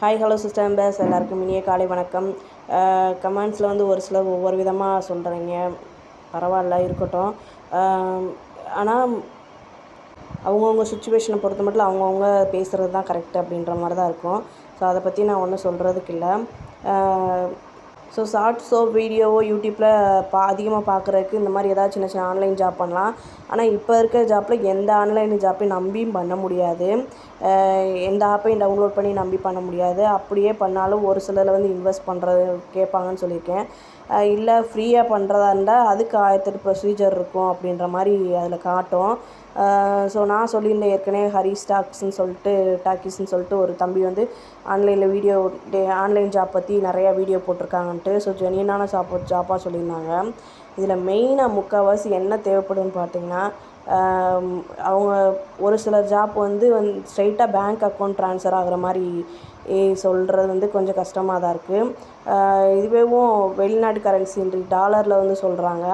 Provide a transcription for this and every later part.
Hi hello sister members எல்லாருக்கும் இனிய காலை வணக்கம். கமெண்ட்ஸில் வந்து ஒரு சிலர் ஒவ்வொரு விதமாக சொல்கிறீங்க பரவாயில்ல இருக்கட்டும். ஆனால் அவங்கவுங்க சுச்சுவேஷனை பொறுத்த மட்டும் அவங்கவுங்க பேசுகிறது தான் கரெக்ட் அப்படின்ற மாதிரி தான் இருக்கும். ஸோ அதை பற்றி நான் ஒன்றும் சொல்கிறதுக்கு இல்லை ஸோ ஷார்ட்ஸோ வீடியோவோ யூடியூப்பில் பா அதிகமாக பார்க்குறதுக்கு இந்த மாதிரி ஏதாவது சின்ன சின்ன ஆன்லைன் ஜாப் பண்ணலாம். ஆனால் இப்போ இருக்கிற ஜாப்பில் எந்த ஆன்லைன் ஜாப்பையும் நம்பியும் பண்ண முடியாது. எந்த ஆப்பையும் டவுன்லோட் பண்ணி நம்பி பண்ண முடியாது. அப்படியே பண்ணாலும் ஒரு சிலரில் வந்து இன்வெஸ்ட் பண்ணுறது கேட்பாங்கன்னு சொல்லியிருக்கேன். இல்லை ஃப்ரீயாக பண்ணுறதா இருந்தால் அதுக்கு ஆயிரத்தெட்டு ப்ரொசீஜர் இருக்கும் அப்படின்ற மாதிரி அதில் காட்டும். ஸோ நான் சொல்லியிருந்தேன் ஏற்கனவே ஹரி ஸ்டாக்ஸ்ன்னு சொல்லிட்டு டாக்கிஸ்ன்னு சொல்லிட்டு ஒரு தம்பி வந்து ஆன்லைனில் வீடியோ டே ஆன்லைன் ஜாப் பற்றி நிறையா வீடியோ போட்டிருக்காங்கன்ட்டு ஸோ ஜெனியனான ஜாப் ஜாப்பாக சொல்லியிருந்தாங்க. இதில் மெயினாக முக்கால்வாசி என்ன தேவைப்படும்னு பார்த்தீங்கன்னா அவங்க ஒரு சில ஜாப் வந்து வந் ஸ்ட்ரைட்டாக பேங்க் அக்கௌண்ட் ட்ரான்ஸ்ஃபர் ஆகிற மாதிரி சொல்கிறது வந்து கொஞ்சம் கஷ்டமாக தான் இருக்குது இதுவேவும் வெளிநாட்டு கரன்சின்ற டாலரில் வந்து சொல்கிறாங்க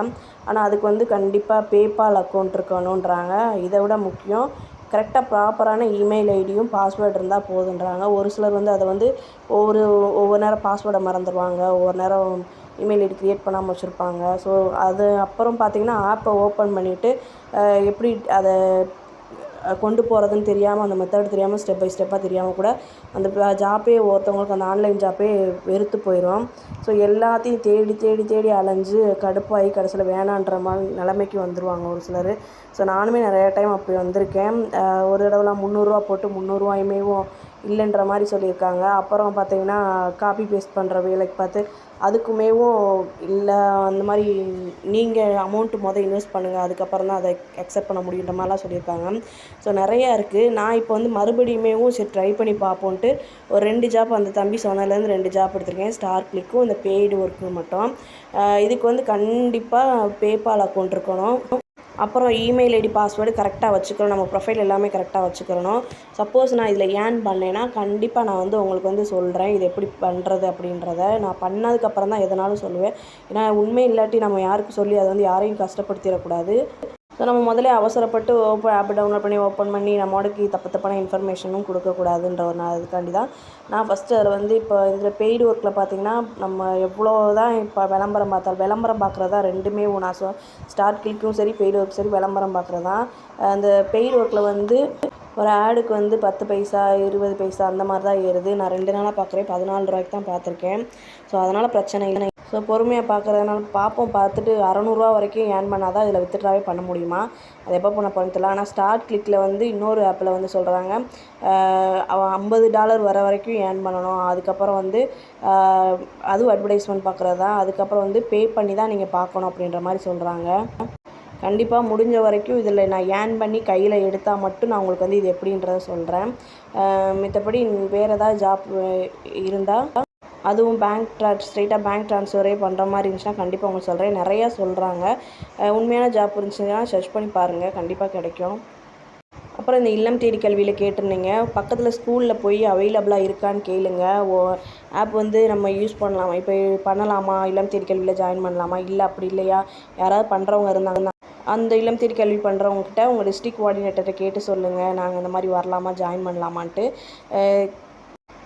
ஆனால் அதுக்கு வந்து கண்டிப்பாக பேபால் அக்கௌண்ட் இருக்கணுன்றாங்க இதை விட முக்கியம் கரெக்டாக ப்ராப்பரான இமெயில் ஐடியும் பாஸ்வேர்டு இருந்தால் போதுன்றாங்க. ஒரு சிலர் வந்து அதை வந்து ஒவ்வொரு ஒவ்வொரு நேரம் பாஸ்வேர்டை மறந்துடுவாங்க ஒவ்வொரு நேரம் இமெயில் ஐடி க்ரியேட் பண்ணாமல் வச்சுருப்பாங்க. ஸோ அது அப்புறம் பார்த்திங்கன்னா ஆப்பை ஓப்பன் பண்ணிவிட்டு எப்படி அதை கொண்டு போகிறதுன்னு தெரியாமல் அந்த மெத்தட் தெரியாமல் ஸ்டெப் பை ஸ்டெப்பாக தெரியாமல் கூட அந்த ஜாப்பே ஒருத்தவங்களுக்கு அந்த ஆன்லைன் ஜாப்பே வெறுத்து போயிடும் ஸோ எல்லாத்தையும் தேடி தேடி தேடி அலைஞ்சு கடுப்பாகி கடைசியில் வேணான்ற மாதிரி நிலமைக்கு வந்துடுவாங்க ஒரு சிலர். ஸோ நானுமே நிறையா டைம் அப்படி வந்திருக்கேன். ஒரு தடவைலாம் முந்நூறுரூவா போட்டு முந்நூறுரூவாயுமேவும் இல்லைன்ற மாதிரி சொல்லியிருக்காங்க. அப்புறம் பார்த்தீங்கன்னா காப்பி பேஸ்ட் பண்ணுற வேலைக்கு பார்த்து அதுக்குமேவும் இல்லை அந்த மாதிரி நீங்கள் அமௌண்ட்டு மொதல் இன்வெஸ்ட் பண்ணுங்கள் அதுக்கப்புறம் தான் அதை அக்செப்ட் பண்ண முடியுன்ற மாதிரிலாம் சொல்லியிருக்காங்க. ஸோ நிறையா இருக்குது நான் இப்போ வந்து மறுபடியுமேவும் சரி ட்ரை பண்ணி பார்ப்போன்ட்டு ஒரு ரெண்டு ஜாப் அந்த தம்பி சொன்னதுலேருந்து ரெண்டு ஜாப் எடுத்திருக்கேன். ஸ்டார் கிளிக்கும் இந்த பெய்டு ஒர்க்கு மட்டும். இதுக்கு வந்து கண்டிப்பாக பேபால் அக்கௌண்ட் இருக்கணும். அப்புறம் இமெயில் ஐடி பாஸ்வேர்டு கரெக்டாக வச்சுக்கணும். நம்ம ப்ரொஃபைல் எல்லாமே கரெக்டாக வச்சுக்கிறணும் சப்போஸ் நான் இதில் ஏன் பண்ணேன்னா கண்டிப்பாக நான் வந்து உங்களுக்கு வந்து சொல்கிறேன் இது எப்படி பண்ணுறது அப்படின்றத நான் பண்ணதுக்கப்புறம் தான் எதனாலும் சொல்லுவேன். ஏன்னா உண்மை இல்லாட்டி நம்ம யாருக்கு சொல்லி அதை வந்து யாரையும் கஷ்டப்படுத்திடக்கூடாது. ஸோ நம்ம முதல்ல அவசரப்பட்டு ஓப்பன் ஆப் டவுன்லோட் பண்ணி ஓப்பன் பண்ணி நம்மோடக்கு தப்பு தப்பான இன்ஃபர்மேஷனும் கொடுக்கக்கூடாதுன்ற ஒரு நான் அதுக்காண்டி தான் நான் ஃபஸ்ட்டு அதில் வந்து இப்போ இதில் பெய்டு ஒர்க்கில் பார்த்திங்கன்னா நம்ம எவ்வளோ தான் இப்போ விளம்பரம் பார்த்தாலும் விளம்பரம் பார்க்குறது தான் ரெண்டுமே நான் சொ ஸ்டார்ட் கிளிக்கும் சரி பெய்டு ஒர்க் சரி விளம்பரம் பார்க்குறது தான் அந்த பெய்டு ஒர்க்கில் வந்து ஒரு ஆடுக்கு வந்து பத்து பைசா இருபது பைசா அந்த மாதிரி தான் ஏறுது. நான் ரெண்டு நாளாக பார்க்குறேன் பதினாலு ரூபாய்க்கு தான் பார்த்துருக்கேன் ஸோ அதனால் பிரச்சனை இல்லை. ஸோ பொறுமையாக பார்க்குறதுனால பார்ப்போம் பார்த்துட்டு அறநூறுவா வரைக்கும் ஏர்ன் பண்ணால் தான் இதில் வித்ட்ராவே பண்ண முடியுமா? அது எப்போ பண்ண போகணும் தெரியல. ஆனால் ஸ்டார்ட் கிளிக்கில் வந்து இன்னொரு ஆப்பில் வந்து சொல்கிறாங்க அவன் ஐம்பது டாலர் வர வரைக்கும் ஏர்ன் பண்ணணும். அதுக்கப்புறம் வந்து அதுவும் அட்வர்டைஸ்மெண்ட் பார்க்குறது தான். அதுக்கப்புறம் வந்து பே பண்ணி தான் நீங்கள் பார்க்கணும் அப்படின்ற மாதிரி சொல்கிறாங்க கண்டிப்பாக முடிஞ்ச வரைக்கும் இதில் நான் ஏர்ன் பண்ணி கையில் எடுத்தால் மட்டும் நான் உங்களுக்கு வந்து இது எப்படின்றத சொல்கிறேன் மித்தபடி வேறு ஏதாவது ஜாப் இருந்தால் அதுவும் பேங்க் ட்ரான்ஸ் ஸ்ட்ரெயிட்டாக பேங்க் ட்ரான்ஸ்ஃபரே பண்ணுற மாதிரி இருந்துச்சுன்னா கண்டிப்பாக உங்களுக்கு சொல்கிறேன் நிறையா சொல்கிறாங்க உண்மையான ஜாப் இருந்துச்சுன்னா சர்ச் பண்ணி பாருங்கள் கண்டிப்பாக கிடைக்கும். அப்புறம் இந்த இல்லம் தேடி கல்வியில் கேட்டிருந்தீங்க. பக்கத்தில் ஸ்கூலில் போய் அவைலபிளாக இருக்கான்னு கேளுங்க. ஓ ஆப் வந்து நம்ம யூஸ் பண்ணலாமா? இப்போ பண்ணலாமா? இல்லம் தேடி கல்வியில் ஜாயின் பண்ணலாமா? இல்லை அப்படி இல்லையா? யாராவது பண்ணுறவங்க இருந்தாங்கன்னா அந்த இல்லம் தேடி கல்வி பண்ணுறவங்கக்கிட்ட உங்கள் டிஸ்ட்ரிக் கோஆர்டினேட்டரை கேட்டு சொல்லுங்கள் நாங்கள் இந்த மாதிரி வரலாமா? ஜாயின் பண்ணலாமான்ட்டு.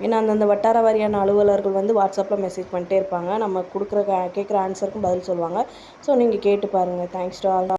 ஏன்னா அந்தந்த வட்டார வாரியான அலுவலர்கள் வந்து வாட்ஸ்அப்பில் மெசேஜ் பண்ணிட்டே இருப்பாங்க. நம்ம கொடுக்குற கேட்குற ஆன்சருக்கும் பதில் சொல்லுவாங்க. ஸோ நீங்கள் கேட்டு பாருங்கள் தேங்க்ஸ் டு ஆல்